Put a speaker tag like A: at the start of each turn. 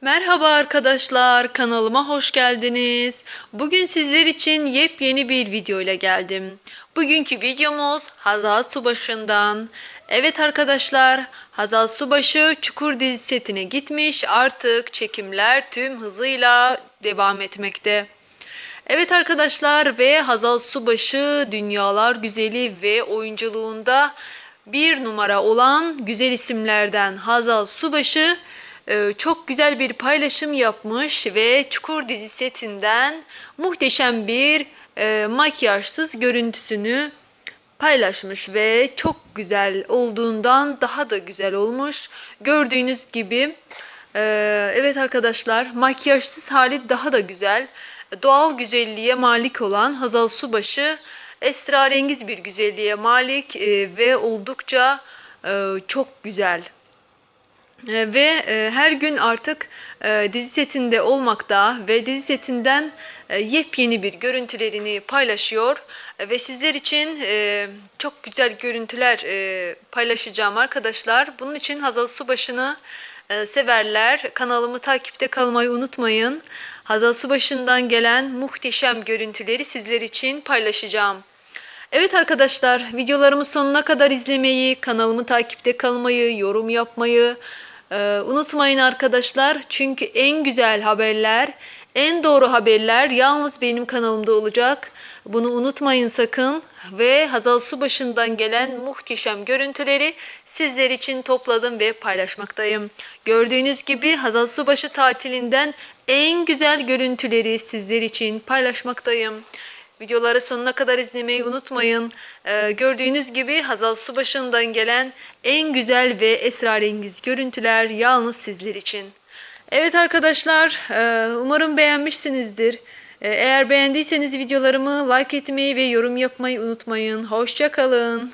A: Merhaba arkadaşlar, kanalıma hoş geldiniz. Bugün sizler için yepyeni bir video ile geldim. Bugünkü videomuz Hazal Subaşı'ndan. Evet arkadaşlar, Hazal Subaşı Çukur dizi setine gitmiş. Artık çekimler tüm hızıyla devam etmekte. Evet arkadaşlar ve Hazal Subaşı dünyalar güzeli ve oyunculuğunda bir numara olan güzel isimlerden Hazal Subaşı çok güzel bir paylaşım yapmış ve Çukur dizi setinden muhteşem bir e, makyajsız görüntüsünü paylaşmış ve çok güzel olduğundan daha da güzel olmuş. Gördüğünüz gibi e, evet arkadaşlar makyajsız hali daha da güzel. Doğal güzelliğe malik olan Hazal Subaşı esrarengiz bir güzelliğe malik e, ve oldukça çok güzel. E, ve e, her gün artık e, dizi setinde olmakta ve dizi setinden e, yepyeni bir görüntülerini paylaşıyor ve sizler için çok güzel görüntüler paylaşacağım arkadaşlar. Bunun için Hazal Subaşı'nı severler. Kanalımı takipte kalmayı unutmayın. Hazal Subaşı'ndan gelen muhteşem görüntüleri sizler için paylaşacağım. Evet arkadaşlar, videolarımı sonuna kadar izlemeyi, kanalımı takipte kalmayı, yorum yapmayı e, unutmayın arkadaşlar. Çünkü en güzel haberler, en doğru haberler yalnız benim kanalımda olacak. Bunu unutmayın sakın. Ve Hazal Subaşı'ndan gelen muhteşem görüntüleri sizler için topladım ve paylaşmaktayım. Gördüğünüz gibi Hazal Subaşı tatilinden en güzel görüntüleri sizler için paylaşmaktayım. Videoları sonuna kadar izlemeyi unutmayın. Ee, gördüğünüz gibi Hazal Subaşı'ndan gelen en güzel ve esrarengiz görüntüler yalnız sizler için. Evet arkadaşlar, e, umarım beğenmişsinizdir. E, Eğer beğendiyseniz videolarımı like etmeyi ve yorum yapmayı unutmayın. Hoşçakalın.